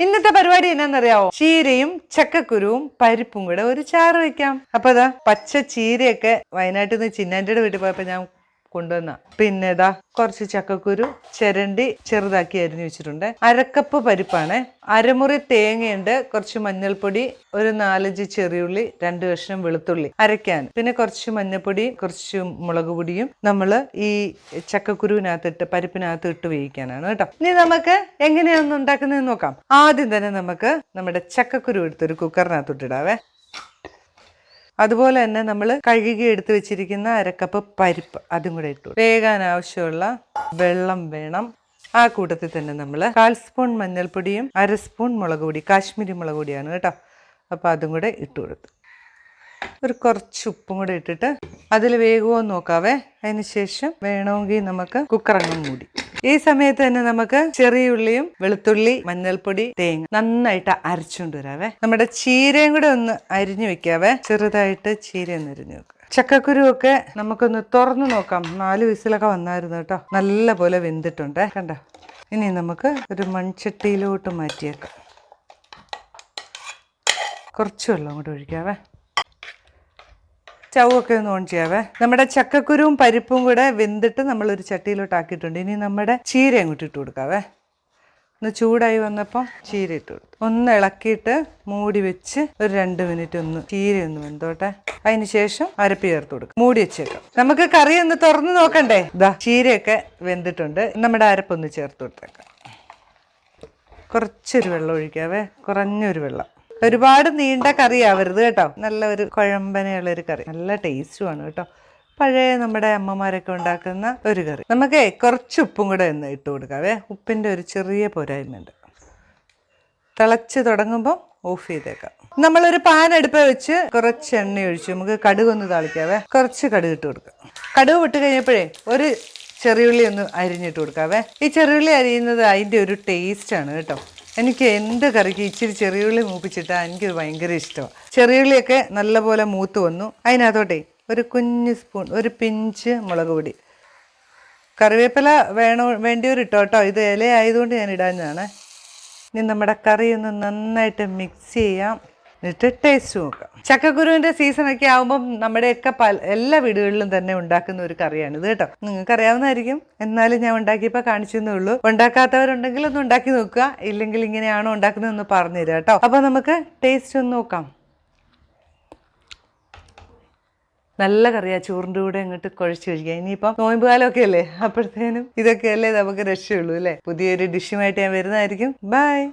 ഇന്നത്തെ പരിപാടി എന്നാന്നറിയാവോ? ചീരയും ചക്കക്കുരുവും പരിപ്പും കൂടെ ഒരു ചാറ് വെക്കാം. അപ്പൊ അതാ പച്ച ചീരയൊക്കെ വയനാട്ടിൽ നിന്ന് ചിന്നാന്റെ വീട്ടിൽ പോയപ്പോ ഞാൻ കൊണ്ടുവന്ന. പിന്നെ ഇതാ കുറച്ച് ചക്കക്കുരു ചിരണ്ടി ചെറുതാക്കി അരിഞ്ഞു വെച്ചിട്ടുണ്ട്. അരക്കപ്പ് പരിപ്പാണ്. അരമുറി തേങ്ങയുണ്ട്. കുറച്ച് മഞ്ഞൾപ്പൊടി ഒരു നാലഞ്ച് ചെറിയുള്ളി രണ്ട് കഷ്ണം വെളുത്തുള്ളി അരയ്ക്കാൻ. പിന്നെ കുറച്ച് മഞ്ഞൾപ്പൊടി കുറച്ച് മുളക് പൊടിയും നമ്മൾ ഈ ചക്കക്കുരുവിനകത്തിട്ട് പരിപ്പിനകത്ത് ഇട്ട് വേവിക്കാനാണ് കേട്ടോ. ഇനി നമുക്ക് എങ്ങനെയാണ് ഉണ്ടാക്കുന്നതെന്ന് നോക്കാം. ആദ്യം തന്നെ നമുക്ക് നമ്മുടെ ചക്കക്കുരു എടുത്തൊരു കുക്കറിനകത്തോട്ടിടാവേ അതുപോലെ തന്നെ നമ്മൾ കഴുകി എടുത്ത് വെച്ചിരിക്കുന്ന അരക്കപ്പ് പരിപ്പ് അതും കൂടെ ഇട്ടു. വേകാൻ ആവശ്യമുള്ള വെള്ളം വേണം. ആ കൂട്ടത്തിൽ തന്നെ നമ്മൾ കാൽ സ്പൂൺ മഞ്ഞൾപ്പൊടിയും അര സ്പൂൺ മുളക് പൊടി കാശ്മീരി മുളക് പൊടിയാണ് കേട്ടോ. അപ്പോൾ അതും കൂടെ ഇട്ട് കൊടുത്തു. ഒരു കുറച്ച് ഉപ്പും കൂടെ ഇട്ടിട്ട് അതിൽ വേകുമോ നോക്കാവേ. അതിന് ശേഷം വേണമെങ്കിൽ നമുക്ക് കുക്കറങ്ങും മൂടി. ഈ സമയത്ത് തന്നെ നമുക്ക് ചെറിയ ഉള്ളിയും വെളുത്തുള്ളി മഞ്ഞൾപ്പൊടി തേങ്ങ നന്നായിട്ട് അരച്ചുകൊണ്ട് വരാവേ നമ്മുടെ ചീരയും കൂടെ ഒന്ന് അരിഞ്ഞു വെക്കാവേ. ചെറുതായിട്ട് ചീര ഒന്ന് അരിഞ്ഞു വെക്കുക ചക്കക്കുരു ഒക്കെ നമുക്കൊന്ന് തുറന്നു നോക്കാം. നാല് വിസിലൊക്കെ വന്നായിരുന്നു കേട്ടോ. നല്ല പോലെ വെന്തിട്ടുണ്ട്. കണ്ടോ? ഇനി നമുക്ക് ഒരു മൺചട്ടിയിലോട്ട് മാറ്റിയേക്കാം. കുറച്ച് വെള്ളം കൂടെ ഒഴിക്കാവേ. ചവൊക്കെ ഒന്ന് ഓൺ ചെയ്യാവേ. നമ്മുടെ ചക്കക്കുരുവും പരിപ്പും കൂടെ വെന്തിട്ട് നമ്മൾ ഒരു ചട്ടിയിലോട്ട് ആക്കിയിട്ടുണ്ട്. ഇനി നമ്മുടെ ചീര അങ്ങോട്ട് ഇട്ട് കൊടുക്കാവേ. ഒന്ന് ചൂടായി വന്നപ്പോൾ ചീര ഇട്ട് കൊടുത്തു. ഒന്ന് ഇളക്കിയിട്ട് മൂടി വെച്ച് ഒരു രണ്ട് മിനിറ്റ് ഒന്ന് ചീര ഒന്ന് വെന്തോട്ടെ. അതിന് ശേഷം അരപ്പ് ചേർത്ത് കൊടുക്കും. മൂടി വെച്ചേക്കാം. നമുക്ക് കറി ഒന്ന് തുറന്ന് നോക്കണ്ടേ? ഇതാ ചീരയൊക്കെ വെന്തിട്ടുണ്ട്. നമ്മുടെ അരപ്പൊന്ന് ചേർത്ത് കൊടുത്തേക്കാം. കുറച്ചൊരു വെള്ളം ഒഴിക്കാവേ. കുറഞ്ഞൊരു വെള്ളം. ഒരുപാട് നീണ്ട കറി ആവരുത് കേട്ടോ. നല്ല ഒരു കുഴമ്പനെയുള്ള ഒരു കറി നല്ല ടേസ്റ്റുമാണ് കേട്ടോ. പഴയ നമ്മുടെ അമ്മമാരൊക്കെ ഉണ്ടാക്കുന്ന ഒരു കറി. നമുക്ക് കുറച്ച് ഉപ്പും കൂടെ ഒന്ന് ഇട്ട് കൊടുക്കാവേ ഉപ്പിന്റെ ഒരു ചെറിയ പോരായ്മയുണ്ട് തിളച്ച് തുടങ്ങുമ്പം ഓഫ് ചെയ്തേക്കാം. നമ്മളൊരു പാൻ അടുപ്പ് വെച്ച് കുറച്ച് എണ്ണ ഒഴിച്ചു നമുക്ക് കടുക് ഒന്ന് താളിക്കാവേ കുറച്ച് കടുക് ഇട്ട് കൊടുക്കാം. കടുക് വിട്ട് കഴിഞ്ഞപ്പോഴേ ഒരു ചെറിയുള്ളി ഒന്ന് അരിഞ്ഞിട്ട് കൊടുക്കാവേ ഈ ചെറിയുള്ളി അരിയുന്നത് അതിന്റെ ഒരു ടേസ്റ്റാണ് കേട്ടോ. എനിക്ക് എന്ത് കറിക്ക് ഇച്ചിരി ചെറിയുള്ളി മൂപ്പിച്ചിട്ടാൽ എനിക്ക് ഭയങ്കര ഇഷ്ടമാണ് ചെറിയുള്ളിയൊക്കെ നല്ലപോലെ മൂത്ത് വന്നു. അതിനകത്തോട്ടെ ഒരു കുഞ്ഞ് സ്പൂൺ ഒരു പിഞ്ച് മുളക് പൊടി. കറിവേപ്പില വേണോ വേണ്ടി ഇട്ടോ കേട്ടോ ഇത് ഇല ആയതുകൊണ്ട് ഞാൻ ഇടാഞ്ഞതാണ്. ഇനി നമ്മുടെ കറി ഒന്ന് നന്നായിട്ട് മിക്സ് ചെയ്യാം. എന്നിട്ട് ടേസ്റ്റ് നോക്കാം. ചക്കക്കുരുവിന്റെ സീസണൊക്കെ ആകുമ്പം നമ്മുടെയൊക്കെ പല എല്ലാ വീടുകളിലും തന്നെ ഉണ്ടാക്കുന്ന ഒരു കറിയാണ് ഇത് കേട്ടോ. നിങ്ങൾക്ക് അറിയാവുന്നതായിരിക്കും എന്നാലും ഞാൻ ഉണ്ടാക്കിയപ്പോൾ കാണിച്ചെന്നേ ഉള്ളൂ. ഉണ്ടാക്കാത്തവരുണ്ടെങ്കിൽ ഒന്ന് ഉണ്ടാക്കി നോക്കുക. ഇല്ലെങ്കിൽ ഇങ്ങനെയാണോ ഉണ്ടാക്കുന്നതെന്ന് പറഞ്ഞു തരാം കേട്ടോ. അപ്പോൾ നമുക്ക് ടേസ്റ്റ് ഒന്ന് നോക്കാം. നല്ല കറിയാ ചോറിന്റെ കൂടെ അങ്ങോട്ട് കുഴച്ച് കഴിക്കുക ഇനിയിപ്പം നോയമ്പ് കാലമൊക്കെ അല്ലേ? അപ്പോഴത്തേനും ഇതൊക്കെയല്ലേ നമുക്ക് രക്ഷയുള്ളൂ അല്ലേ? പുതിയൊരു ഡിഷുമായിട്ട് ഞാൻ വരുന്നതായിരിക്കും. ബൈ